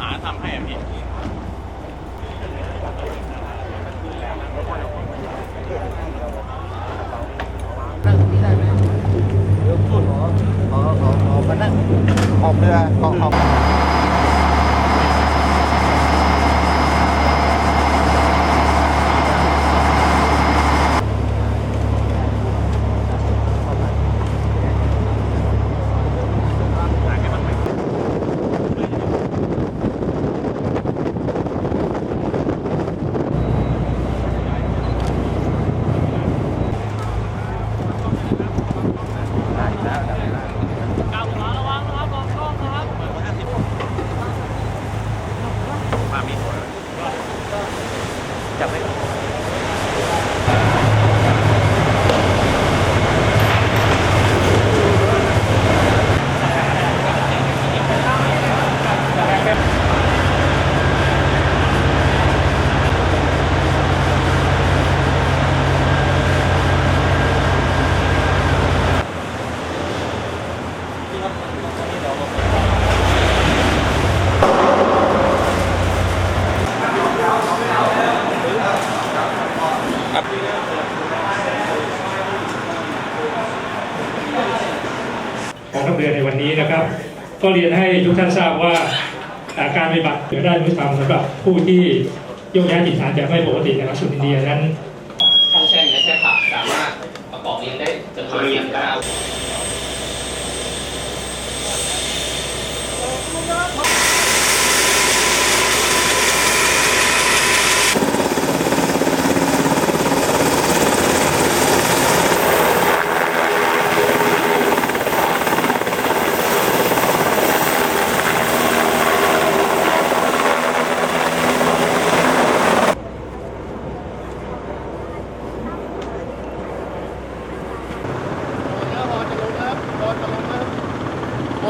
หาทำให้อะพี่นั่งนี้ได้ไหมเดี๋ยวพูดขอขอขอมานั่งออกเรือขอขอ เรือในวันนี้นะครับ ก็เรียนให้ทุกท่านทราบว่าการปฏิบัติเรือด้านมนุษยธรรมสำหรับผู้ที่โยกย้ายถิ่นฐานจากไม่ปกติในรัฐสุดอินเดียนั้นท่องแช่และแช่ผักสามารถประกอบเรียนได้จนถึงสิบเก้าร้อนห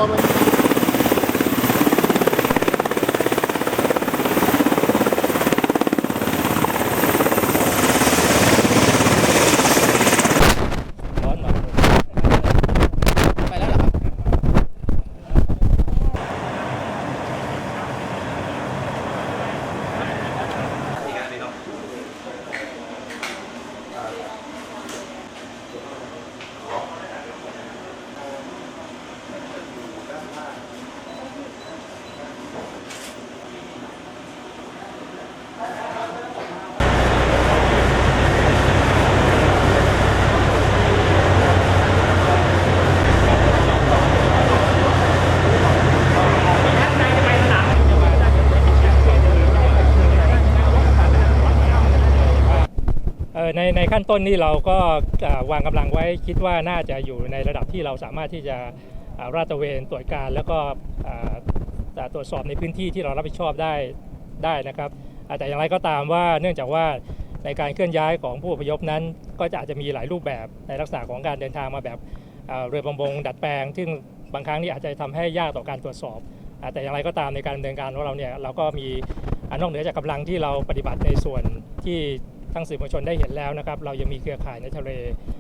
น่อย ไปแล้วเหรอครับ เอ่อ ในในขั้นต้นนี่เราก็วางกำลังไว้คิดว่าน่าจะอยู่ในระดับที่เราสามารถที่จะราดตระเวนตรวจการ แล้วก็ตรวจสอบในพื้นที่ที่เรารับผิดชอบได้ได้นะครับแต่อย่างไรก็ตามว่าเนื่องจากว่าในการเคลื่อนย้ายของผู้อพยพนั้น ก็จะอาจจะมีหลายรูปแบบในลักษณะของการเดินทางมาแบบเรือประมงดัดแปลง ซึ่งบางครั้งนี่อาจจะทำให้ยากต่อการตรวจสอบ แต่อย่างไรก็ตามในการดำเนินการของเราเนี่ยเราก็มีอนอกเหนือจากกำลังที่เราปฏิบัติในส่วนที่ ทั้งสื่อมวลชนได้เห็นแล้วนะครับ เรายังมีเครือข่ายในทะเล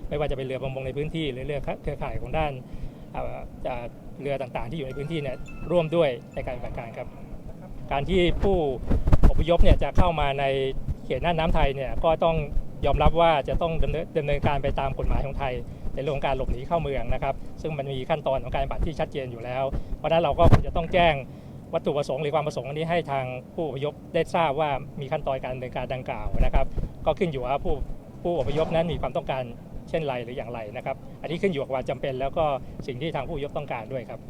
ไม่ว่าจะเป็นเรือประมงในพื้นที่ หรือเรือเครือข่ายของด้านเอ่ออ่าเรือต่างๆ ที่อยู่ในพื้นที่เนี่ยร่วมด้วยในการปฏิบัติการครับ การที่ผู้อพยพเนี่ยจะเข้ามาในเขตน่านน้ำไทยเนี่ยก็ต้องยอมรับว่าจะต้องดำเนินดำเนินการไปตามกฎหมายของไทยในเรื่องของการหลบหนีเข้าเมืองนะครับ ซึ่งมันมีขั้นตอนของการบัติที่ชัดเจนอยู่แล้ว เพราะนั้นเราก็คงจะต้องแจ้งวัตถุประสงค์หรือความประสงค์อันนี้ให้ทางผู้อพยพได้ทราบว่ามีขั้นตอนการดำเนินการดังกล่าวนะครับ ก็ขึ้นอยู่ว่าผู้ผู้อพยพนั้นมีความต้องการเช่นไรหรืออย่างไรนะครับ อันนี้ขึ้นอยู่กับความจำเป็น แล้วก็สิ่งที่ทางผู้อพยพต้องการด้วยครับ